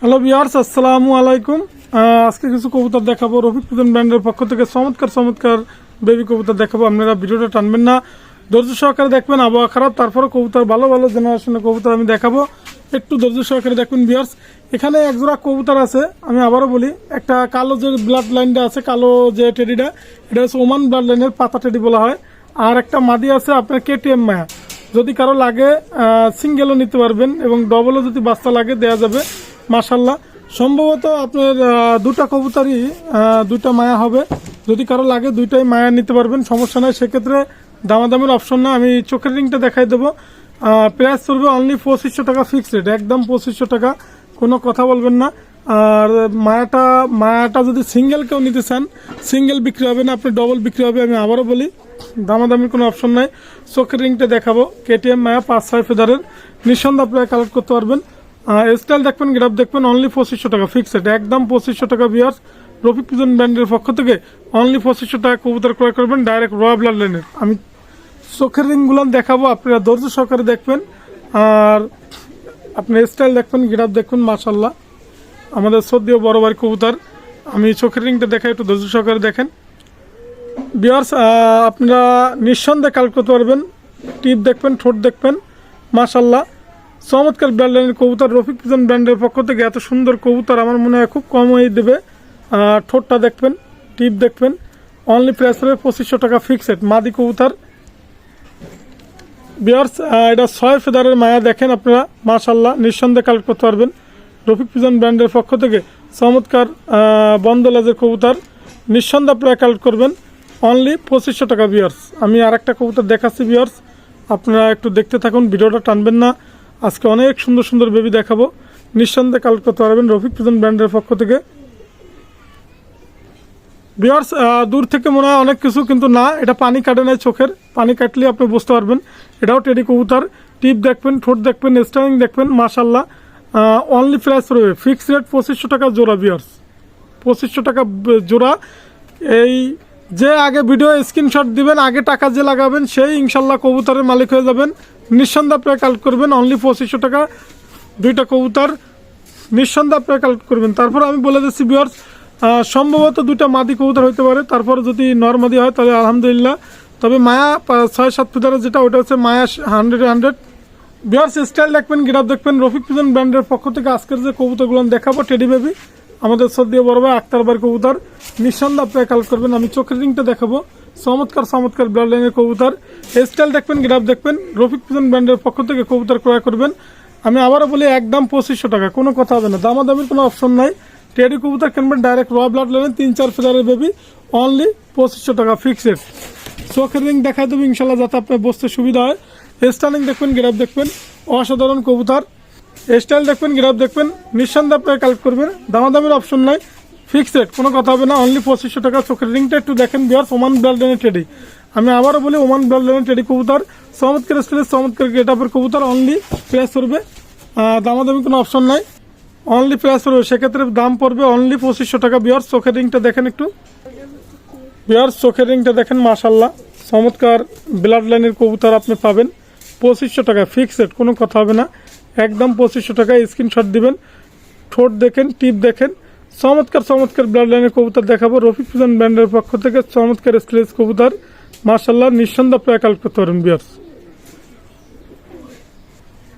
Hello বিয়ার্স আসসালামু আলাইকুম আজকে কিছু কবুতর দেখাবো। রফিক পুজন ব্র্যান্ডের পক্ষ থেকে চমৎকার চমৎকার বেবি কবুতর দেখাবো। আপনারা ভিডিওটা টানবেন না। ধৈর্য সহকারে দেখবেন আবহাওয়া খারাপ তারপরে কবুতর, ভালো ভালো জেনারেশনের কবুতর আমি দেখাবো। একটু ধৈর্য সহকারে দেখবেন বিয়ার্স এখানে একজোড়া কবুতর আছে, আমি আবারও বলি, একটা কালো যে ব্লাড লাইনটা আছে, কালো যে টেডিটা এটা হচ্ছে ওমান ব্লাড লাইনের পাতা টেডি বলা হয়। আর একটা মাদি আছে, আপনার কেটিএম মায়া। যদি কারও লাগে সিঙ্গেলও নিতে পারবেন এবং ডবলও যদি বাস্তা লাগে, দেয়া যাবে। মাশাল্লাহ সম্ভবত আপনার দুটা কবুতরই দুটা মায়া হবে। যদি কারও লাগে দুইটাই মায়া নিতে পারবেন, সমস্যা নয় সেক্ষেত্রে দামাদামের অপশন না, আমি চোখের রিংটা দেখাই দেবো। প্রাইস চলবে অনলি পঁচিশশো টাকা ফিক্সড রেট একদম পঁচিশশো টাকা। কোনো কথা বলবেন না। আর মায়াটা মায়াটা যদি সিঙ্গেল কেউ নিতে চান সিঙ্গেল বিক্রি হবে না, আপনি ডবল বিক্রি হবে, আমি আবারও বলি, দামাদামির কোনো অপশন নাই। চোখের রিংটা দেখাবো। কেটিএম মায়া পাঁচ ছয় ফেদারের, নিঃসন্দেহে আপনারা কালেক্ট করতে পারবেন। স্টাইল দেখবেন গ্রাফ দেখবেন অনলি পঁচিশশো টাকা ফিক্সড একদম পঁচিশশো টাকা বিয়ার্স রফিক পিজন ব্র্যান্ডের পক্ষ থেকে অনলি পঁচিশশো টাকা কবুতর ক্রয় করবেন ডাইরেক্ট রয়া ব্লাড লাইনের আমি চোখের রিংগুলো দেখাবো, আপনারা ধৈর্য সহকারে দেখবেন। আর আপনি স্টাইল দেখবেন গ্রাফ দেখবেন মাশাল্লাহ আমাদের সদ্য বড় বাড়ি কবুতর, আমি চোখের রিংটা দেখাই, একটু ধৈর্য সহকারে দেখেন। বিয়ার্স আপনারা নিঃসন্দেহে কাল করতে পারবেন টিপ দেখবেন, ঠোঁট দেখবেন মাশাল্লাহ চমৎকার ব্র্যান্ডের কবুতর রফিক পিজন ব্র্যান্ডের পক্ষ থেকে এত সুন্দর কবুতর আমার মনে হয় খুব কম হয়ে দেবে ঠোঁটটা দেখবেন টিপ দেখবেন। অনলি প্রাইস হবে পঁচিশশো টাকা ফিক্সড মাদি কবুতর। বিয়ার্স এটা ছয় ফেদারের মায়া দেখেন আপনারা মাশাল্লাহ নিঃসন্দেহে কালেক্ট করতে পারবেন। রফিক পিজন ব্র্যান্ডের পক্ষ থেকে চমৎকার আহ, বন্ধ লেজের কবুতর নিঃসন্দেহে আপনারা কালেক্ট করবেন। অনলি পঁচিশশো টাকা বিয়ার্স আমি আর একটা কবুতর দেখাচ্ছি বিয়ার্স আপনারা একটু দেখতে থাকুন ভিডিওটা টানবেন না। আজকে অনেক সুন্দর সুন্দর বেবি দেখাবো। নিঃসন্দেহে কালেক্ট করতে পারবেন রফিক পিজন ব্র্যান্ডের পক্ষ থেকে। বিয়ার্স দূর থেকে মনে হয় অনেক কিছু, কিন্তু না, এটা পানি কাটে নাই চোখের। পানি কাটলে আপনি বুঝতে পারবেন। এটাও টেডি কবুতর। টিপ দেখবেন, ঠোঁট দেখবেন স্টারিং দেখবেন মাশাল্লাহ অনলি প্রাইস রয়েছে ফিক্সড রেট পঁচিশশো টাকা জোড়া বিয়ার্স পঁচিশশো টাকা জোড়া। এই যে আগে ভিডিও স্ক্রিনশট দিবেন, আগে টাকা যে লাগাবেন, সেই ইনশাল্লাহ কবুতরের মালিক হয়ে যাবেন। নিঃসন্দেহে আপনারা কালেক্ট করবেন অনলি পঁচিশশো টাকা দুইটা কবুতর নিঃসন্দেহে আপনারা কালেক্ট করবেন। তারপর আমি বলে দিচ্ছি বিয়ার্স সম্ভবত দুইটা মাদি কবুতর হতে পারে। তারপর যদি নর্মাদি হয়, তাহলে আলহামদুলিল্লাহ। তবে মায়া ছয়, সাত ফিটারের যেটা, ওটা হচ্ছে মায়া হান্ড্রেড হান্ড্রেড বিয়ার্স স্টাইল দেখবেন গ্রাফ দেখবেন। রফিক পিজন ব্র্যান্ডের পক্ষ থেকে আজকের যে কবুতরগুলো দেখাবো টেডি বেবি আমাদের সদ্য বড় ভাই আক্তারবার কবুতর। নিঃসন্দেহে আপনারা কালেক্ট করবেন, আমি চোখের রিংটা দেখাবো। চমৎকার চমৎকার ব্লাড লাইনের কবুতর। স্টাইল দেখবেন গ্রাফ দেখবেন, রফিক পিজন ব্র্যান্ডের পক্ষ থেকে কবুতর ক্রয় করবেন। আমি আবারও বলি একদম পঁচিশশো টাকা, কোনো কথা হবে না। দামাদামির কোনো অপশন নাই। টেডি কবুতর কিনবেন ডাইরেক্ট র ব্লাড লাইনে তিন, চার ফেজারের বেবি অনলি পঁচিশশো টাকা ফিক্সড চোখের রিং দেখাই দেবো, ইনশাল্লাহ যাতে আপনার বসতে সুবিধা হয়। স্টাইলিং দেখবেন গ্রাফ দেখবেন। অসাধারণ কবুতর। স্টাইল দেখবেন, গ্রাফ দেখবেন, নিঃসন্দেহে আপনারা কালেক্ট করবেন দামাদামের অপশন নাই ফিক্সড রেট কোনো কথা হবে না অনলি পঁচিশশো টাকা চোখের রিংটা একটু দেখেন বিহার ওমান ব্লাড লাইনের টেডি আমি আবারও বলি ওমান ব্লাড লাইনের টেডি কবুতর, চমৎকার স্টাইলের চমৎকার গেট আপের কবুতর অনলি প্রেস করবে দামাদামি কোনো অপশন নাই অনলি প্রেস করবে সেক্ষেত্রে দাম পড়বে অনলি পঁচিশশো টাকা। বিহার চোখের রিংটা দেখেন একটু। বিহার চোখের রিংটা দেখেন মাশাল্লাহ চমৎকার ব্লাড লাইনের কবুতর আপনি পাবেন। পঁচিশশো টাকা ফিক্সড কোনো কথা হবে না। একদম পঁচিশশো টাকা স্ক্রিনশট দিবেন, ঠোঁট দেখেন, টিপ দেখেন। চমৎকার চমৎকার ব্লাড লাইনের কবুতর দেখাবো। রফিক ফুজন ব্র্যান্ডের পক্ষ থেকে চমৎকার স্ক্রেচ কবুতর। মাশাল্লাহ নিঃসন্দেহে প্রায় করতে পারেন বিয়ার্স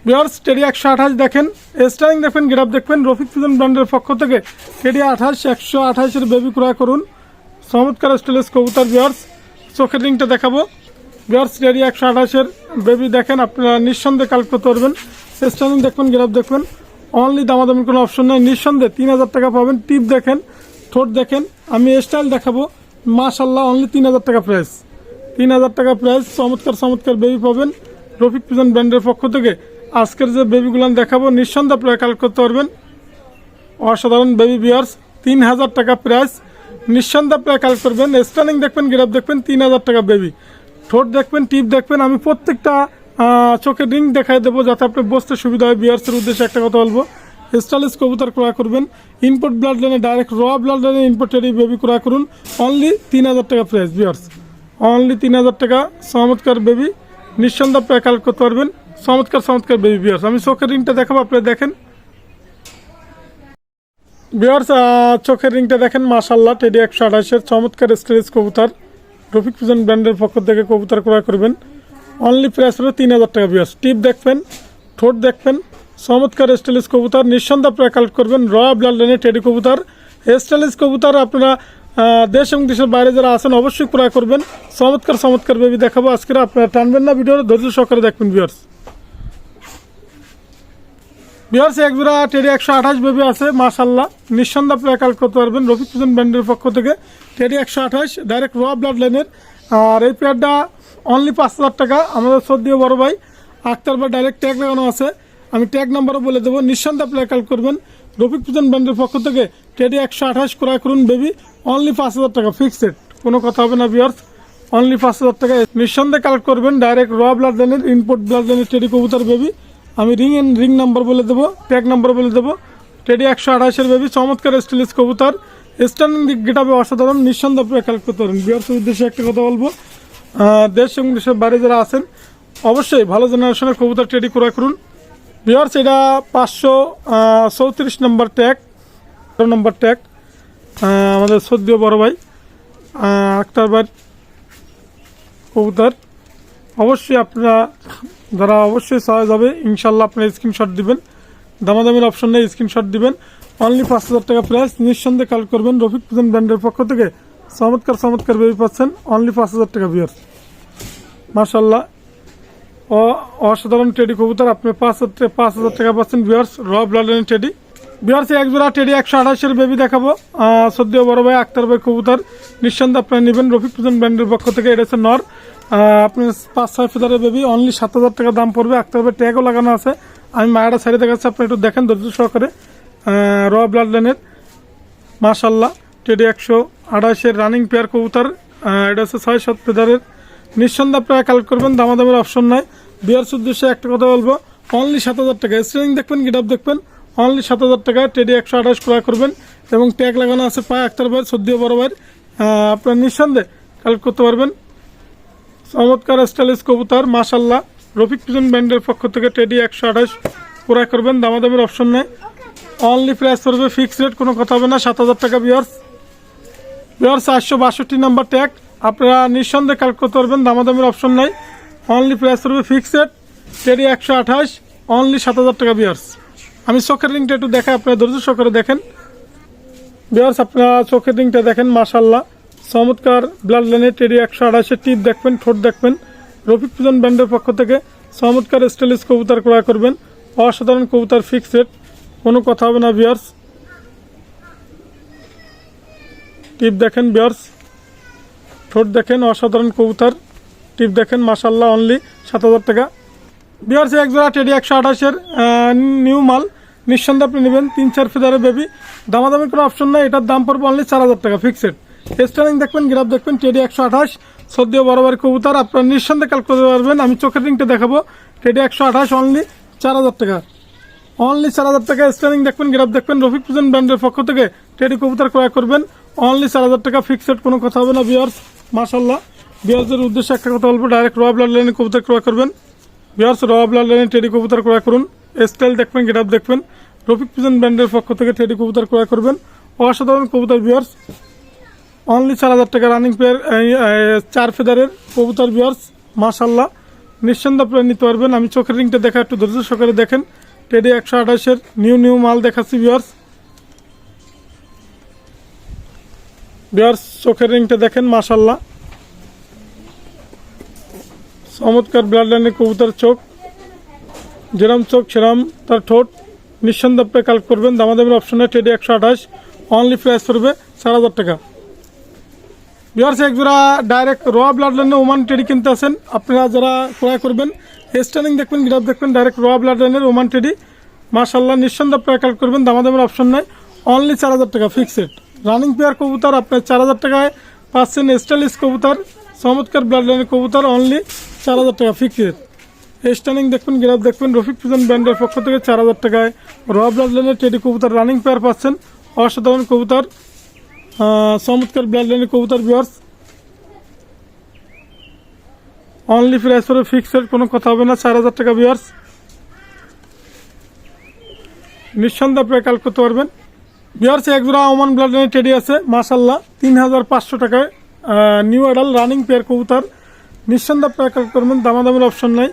বিয়ার্স টেডি একশো আঠাশ দেখেন। স্টারিং দেখবেন গ্রাফ দেখবেন। রফিক ফুজন ব্র্যান্ডের পক্ষ থেকে টেডি আঠাশ, একশো আঠাশের বেবি ক্রয় করুন। চমৎকার স্টেলেস কবুতর বিয়ার্স চোখের রিংটা দেখাবো। বিয়ার্স টেডি একশো আঠাশের বেবি দেখেন, আপনারা নিঃসন্দেহে কাল করতে পারবেন। স্টারিং দেখবেন গ্রাফ দেখবেন অনলি দামাদামি কোনো অপশন নেই। নিঃসন্দেহে তিন হাজার টাকা পাবেন। টিপ দেখেন, ঠোঁট দেখেন। আমি স্টাইল দেখাবো। মাশাল্লাহ অনলি তিন হাজার টাকা প্রাইস তিন হাজার টাকা প্রাইস চমৎকার চমৎকার বেবি পাবেন। রফিক পিজন ব্র্যান্ডের পক্ষ থেকে। আজকের যে বেবিগুলো দেখাবো, নিঃসন্দেহে আপনারা কালেক্ট করতে পারবেন। অসাধারণ বেবি বিয়ার্স তিন হাজার টাকা প্রাইস নিঃসন্দেহে আপনারা কালেক্ট করবেন। স্টানিং দেখবেন গ্রাফ দেখবেন, তিন হাজার টাকা বেবি ঠোঁট দেখবেন টিপ দেখবেন। আমি প্রত্যেকটা চোখের রিং দেখাই দেবো যাতে আপনি বসতে সুবিধা হয়। বিয়ার্সের উদ্দেশ্যে একটা কথা বলব। স্টাইলিশ কবুতর ক্রয় করবেন। ইনপুট ব্লাড লাইনে ডাইরেক্ট র ব্লাড লাইনে ইনপুটের এই বেবি ক্রয় করুন। অনলি তিন হাজার টাকা প্রাইস বিয়ার্স অনলি তিন হাজার টাকা। চমৎকার বেবি নিঃসন্দেহে আপনারা কালেক্ট করতে পারবেন। চমৎকার চমৎকার বেবি বিয়ার্স আমি চোখের রিংটা দেখাবো, আপনারা দেখেন। বিয়ার্স চোখের রিংটা দেখেন। মাশাল্লাহ টেডি একশো আঠাশের চমৎকার স্টেজ কবুতর। রফিক ফুজন ব্র্যান্ডের পক্ষ থেকে কবুতর ক্রয় করবেন। অনলি প্রাইস হলো তিন হাজার টাকা বিয়ার্স টিপ দেখবেন, ঠোঁট দেখবেন, চমৎকার স্টাইলিশ কবুতর, নিঃসন্দেহে আপনারা কালেক্ট করবেন র ব্লাড লাইনের টেডি কবুতর। স্টাইলিশ কবুতর আপনারা দেশ এবং দেশের বাইরে যারা আছেন অবশ্যই ক্রয় করবেন। চমৎকার চমৎকার বেবি দেখাবো। আজকে আপনারা টানবেন না ভিডিও ধৈর্য সহকারে দেখবেন বিয়ার্স বিহার্স এক জোড়া টেডি একশো আঠাশ বেবি আছে মাশাল্লাহ নিঃসন্দেহে আপনারা কালেক্ট করতে পারবেন। রফিক ফুজন ব্র্যান্ডের পক্ষ থেকে। টেডি একশো আঠাশ ডাইরেক্ট র ব্লাড লাইনের আর এই পেয়ারটা অনলি পাঁচ হাজার টাকা। আমাদের সদ্যীয় বড় ভাই, আক্তার বা ডাইরেক্ট ট্যাগ লাগানো আছে। আমি ট্যাগ নাম্বারও বলে দেবো। নিঃসন্দেহে আপনারা কালেক্ট করবেন। রফিক ফুজন ব্র্যান্ডের পক্ষ থেকে টেডি একশো আঠাশ ক্রয় করুন বেবি অনলি পাঁচ হাজার টাকা ফিক্সড কোনো কথা হবে না বিয়ার্স অনলি পাঁচ হাজার টাকা। নিঃসন্দেহে কালেক্ট করবেন। ডাইরেক্ট র ব্লাড লাইনের ইনপুট ব্লাড লাইনের টেডি কবুতর বেবি আমি রিং এন্ড রিং নাম্বার বলে দেবো। ট্যাগ নাম্বার বলে দেবো। টেডি একশো আঠাশের বেবি চমৎকার স্টিলিস কবুতর। স্ট্যান্ডিং দিক গেটাবে অসাধারণ, নিঃসন্দেহে কালেক্ট করতে পারেন বিয়ার্সের উদ্দেশ্যে একটা কথা বলব। দেশ এবং দেশের বাইরে যারা আছেন, অবশ্যই ভালো জেনারেশনের কবুতর টেডি ক্রয় করুন। বিয়ার্স এটা পাঁচশো চৌত্রিশ নম্বর ট্যাগ, তেরো নম্বর ট্যাগ আমাদের সদ্য বড় ভাই আক্তার কবুতর। অবশ্যই আপনারা, যারা অবশ্যই সহায় যাবে ইনশাল্লাহ আপনারা স্ক্রিনশট দিবেন। দামাদামির অপশন নেই স্ক্রিনশট দিবেন। অনলি পাঁচ হাজার টাকা প্রাইস নিঃসন্দেহে কাল করবেন রফিক ফুজন ব্র্যান্ডের পক্ষ থেকে। চমৎকার চমৎকার বেবি পাচ্ছেন। অনলি পাঁচ হাজার টাকা বিয়ার মার্শাল্লাহ অসাধারণ টেডি কবুতর। আপনি পাঁচ হাজার পাঁচ হাজার টাকা পাচ্ছেন বিয়ার্স র ব্লাডেন টেডি বিয়ার্সে এক জোড়া টেডি একশো আঠাশের বেবি দেখাবো। সদ্য বড় ভাই আক্তার ভাই কবুতর। নিঃসন্দেহে আপনারা নেবেন রফিক ফুজন ব্র্যান্ডের পক্ষ থেকে। এটা হচ্ছে নর। আপনি পাঁচ, ছয় ফেদারের বেবি অনলি সাত হাজার টাকা দাম পড়বে। আক্তার ভাই ট্যাগও লাগানো আছে। আমি মায়েরা সাইডে দেখাচ্ছি আপনি একটু দেখেন ধৈর্য সহকারে। র ব্লাড লাইনের মাশাল্লাহ টেডি একশো আঠাশের রানিং পেয়ার কবুতর এটা হচ্ছে ছয় সাত পেদারের। নিঃসন্দেহ আপনারা কালেক্ট করবেন, দামাদামের অপশন নাই। বিয়ার উদ্দেশ্যে একটা কথা বলব অনলি সাত হাজার টাকা। স্ট্রিং দেখবেন গিট আপ দেখবেন অনলি সাত হাজার টাকা। টেডি একশো আঠাশ ক্রয় করবেন এবং ট্যাগ লাগানো আছে পায়ে আক্তার ভাই সদ্য বড় ভাই আপনারা নিঃসন্দেহে কালেক্ট করতে পারবেন। চমৎকার স্টাইলিশ কবুতর মাশাল্লাহ রফিক পিজন ব্যান্ডের পক্ষ থেকে টেডি একশো আঠাশ ক্রয় করবেন, দামাদামের অপশন নেই। অনলি প্রাইস পড়বে ফিক্সড রেট কোনো কথা হবে না, সাত হাজার টাকা বিয়ার্স বিয়ার্স চারশো বাষট্টি নাম্বার ট্যাগ আপনারা নিঃসন্দেহে কালেক্ট করতে পারবেন দামাদামের অপশন নাই। অনলি প্রাইস পড়বে ফিক্সড রেট টেডি একশো আঠাশ অনলি সাত হাজার টাকা বিয়ার্স আমি চোখের রিংটা একটু দেখাই, আপনারা ধৈর্য সহকারে দেখেন। বিয়ার্স আপনারা চোখের রিংটা দেখেন মাশাল্লাহ চমৎকার ব্লাড লাইনের টেডি একশো আঠাশের টিপ দেখবেন, ঠোঁট দেখবেন। রফিক পূজন ব্যান্ডের পক্ষ থেকে চমৎকার স্টাইলিশ কবুতর ক্রয় করবেন। অসাধারণ কবুতর ফিক্সড কোনো কথা হবে না বিয়ার্স টিপ দেখেন বিয়ার্স ঠোঁট দেখেন, অসাধারণ কবুতর। টিপ দেখেন মাসাল্লাহ অনলি সাত হাজার টাকা। বিয়ার্স এক জোড়া টেডি একশো আঠাশের নিউ মাল। নিঃসন্দেহে আপনি নেবেন, তিন চার ফিদারের বেবি দামাদামি কোনো অপশন নাই, এটার দাম পড়বে অনলি চার হাজার টাকা ফিক্সড স্টারিং দেখবেন গ্রাফ দেখবেন টেডি একশো আঠাশ। সদ্য বরাবর কবুতর, আপনারা নিঃসন্দেহে কাল করতে পারবেন। আমি চোখের রিংটা দেখাবো। টেডি একশো আঠাশ অনলি চার হাজার টাকা। অনলি চার হাজার টাকা স্টারিং দেখবেন গ্রাফ দেখবেন, রফিক পূজন ব্র্যান্ডের পক্ষ থেকে টেডি কবুতর ক্রয় করবেন। অনলি চার হাজার টাকা ফিক্সড কোনো কথা হবে না বিয়ার্স মাসাল্লাহ বিয়ার্সের উদ্দেশ্যে একটা কথা বলব ডাইরেক্ট র ব্লাড লাইনে কবুতর ক্রয় করবেন। বিয়ার্স র ব্লাড লাইনে টেডি কবুতর ক্রয় করুন। স্টাইল দেখবেন গেট দেখবেন। রফিক পূজন ব্র্যান্ডের পক্ষ থেকে টেডি কবুতর ক্রয় করবেন। অসাধারণ কবুতর বিয়ার্স অনলি চার হাজার টাকা রানিং প্লেয়ার চার ফেদারের কবুতর বিয়ার্স মাশাল্লাহ নিঃসন্দেহে আপনারা নিতে পারবেন। আমি চোখের রিংটা দেখা একটু ধৈর্য সহকারে দেখেন। টেডি একশো আঠাশের নিউ নিউ মাল দেখাচ্ছি বিয়ার্স বিয়ার্স চোখের রিংটা দেখেন মাশাল্লাহ চমৎকার ব্লাড লাইনের কবুতর চোখ। যেরম চোখ, সেরম তার ঠোঁট। নিঃসন্দেহে কালেক্ট করবেন, দামাদামের অপশনে টেডি একশো আঠাশ। অনলি প্রাইস পড়বে চার হাজার টাকা। বিহার্স এক জোড়া ডাইরেক্ট র ব্লাড লাইনে ওমান টেডি কিনতে আসেন। আপনারা যারা ক্রয় করবেন স্ট্যান্ডিং দেখবেন গ্রাফ দেখবেন ডাইরেক্ট র ব্লাড লাইনের ওমান টেডি মার্শাল্লাহ নিঃসন্দেহে আপনারা কালেক্ট করবেন, দামাদামের অপশন নাই। অনলি চার হাজার টাকা ফিক্সড রানিং পেয়ার কবুতর, আপনার চার হাজার টাকায় পাচ্ছেন স্টাইলিশ কবুতর, চমৎকার ব্লাড লাইনের কবুতর অনলি চার হাজার টাকা ফিক্সড স্টানিং দেখবেন গ্রাফ দেখবেন, রফিক ফিজন ব্র্যান্ডের পক্ষ থেকে চার হাজার টাকায় র ব্লাড লাইনের টেডি কবুতর রানিং পেয়ার পাচ্ছেন। অসাধারণ কবুতর। চমৎকার ব্লাড লাইনের কবুতর বিয়ার্স অনলি প্রাইস পরে ফিক্সড কোনো কথা হবে না, চার হাজার টাকা বিয়ার্স নিঃসন্দেহে আপনারা কাল করতে পারবেন। বিয়ার্সে এক জোড়া ওমান ব্লাডের টেডি আছে মাসাল্লাহ তিন হাজার পাঁচশো টাকায় নিউ অ্যাডাল রানিং পেয়ার কবুতর। নিঃসন্দেহ প্যাকাল করবেন, দামাদামের অপশন নাই।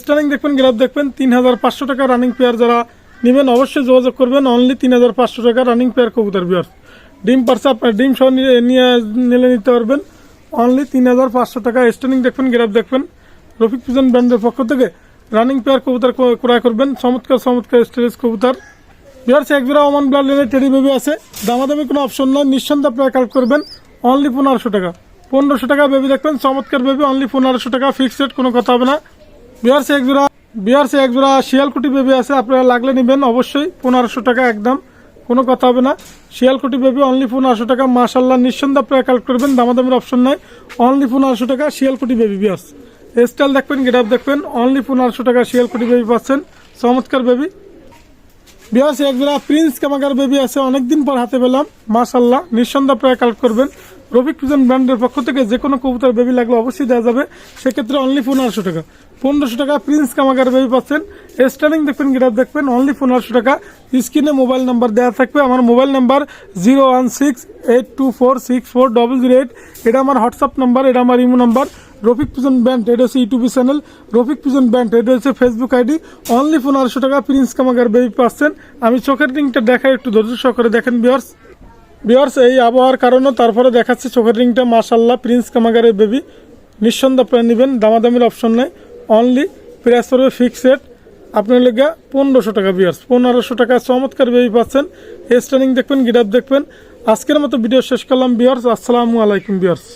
স্টারিং দেখবেন গ্রাফ দেখবেন, তিন হাজার পাঁচশো টাকা রানিং পেয়ার যারা নেবেন, অবশ্যই যোগাযোগ করবেন। অনলি তিন হাজার পাঁচশো টাকা রানিং পেয়ার কবুতর বিয়ার্স ডিম পার্সা আপনার ডিম সহ নিয়ে নিলে নিতে পারবেন। অনলি তিন হাজার পাঁচশো টাকা স্টারিং দেখবেন গ্রাফ দেখবেন। রফিক পিজন ব্র্যান্ডের পক্ষ থেকে রানিং পেয়ার কবুতর ক্রয়- করবেন। চমৎকার চমৎকার স্টেজ কবুতর। বিহার্স এক জোড়া ওমান ব্লাড লেনের টেডি বেবি আছে। দামাদামি কোনো অপশন নয় নিঃসন্দেহে আপনারা কালেক্ট করবেন। অনলি পনেরোশো টাকা। পনেরোশো টাকা বেবি দেখবেন। চমৎকার বেবি অনলি পনেরোশো টাকা। ফিক্সড রেট কোনো কথা হবে না। বিহার্সে এক জোড়া বিহার্সে এক জোড়া শিয়ালকুটি বেবি আছে। আপনারা লাগলে নেবেন। অবশ্যই পনেরোশো টাকা একদম। কোনো কথা হবে না। শিয়ালকুটি বেবি অনলি পনেরোশো টাকা। মাশাল্লাহ নিঃসন্দেহ আপনারা কালেক্ট করবেন, দামাদামের অপশন নাই। অনলি পনেরোশো টাকা, শিয়ালকুটি বেবি বিয়াস স্টাইল দেখবেন গেট দেখবেন অনলি পনেরোশো টাকা, শিয়ালকুটি বেবি পাচ্ছেন। চমৎকার বেবি। বিয়াস এক জোড়া প্রিন্স কামাকার বেবি আছে, অনেকদিন পর হাতে পেলাম। মাশাল্লাহ নিঃসন্দেহ প্রায় কালেক্ট করবেন। রবিক পিজন ব্র্যান্ডের পক্ষ থেকে যে কোনো কবুতর বেবি লাগলে অবশ্যই দেওয়া যাবে। সেক্ষেত্রে অনলি পনেরোশো টাকা। পনেরোশো টাকা প্রিন্স কামাগার বেবি পাচ্ছেন। স্টার্টিং দেখবেন গিরাপ দেখবেন অনলি পনেরোশো টাকা। স্ক্রিনে মোবাইল নাম্বার দেওয়া থাকবে। আমার mobile number zero one six eight two four six four double zero eight এটা আমার হোয়াটসঅ্যাপ নাম্বার এটা আমার imo number Rafiq pigeon band এটা হচ্ছে YouTube channel Rafiq pigeon band এটা হচ্ছে ফেসবুক আইডি অনলি পনেরোশো টাকা প্রিন্স কামাগার বেবি পাচ্ছেন। আমি চোখের রিংটা দেখাই, একটু ধৈর্য সহকারে দেখেন বিয়ার্স বিয়ার্স এই আবহাওয়ার কারণে তারপরে দেখাচ্ছে চোখের রিংটা। মাশাল্লাহ প্রিন্স কামাগারের বেবি নিঃসন্দেহ আপনারা নেবেন। দামাদামির অপশন নেই। অনলি প্রাইস পড়বে ফিক্স রেট আপনার লেগে পনেরোশো টাকা বিয়ার্স পনেরোশো টাকা চমৎকার বেবি পাচ্ছেন। স্টানিং দেখবেন গিডাপ দেখবেন। আজকের মতো ভিডিও শেষ করলাম বিয়ার্স আসসালামু আলাইকুম বিয়ার্স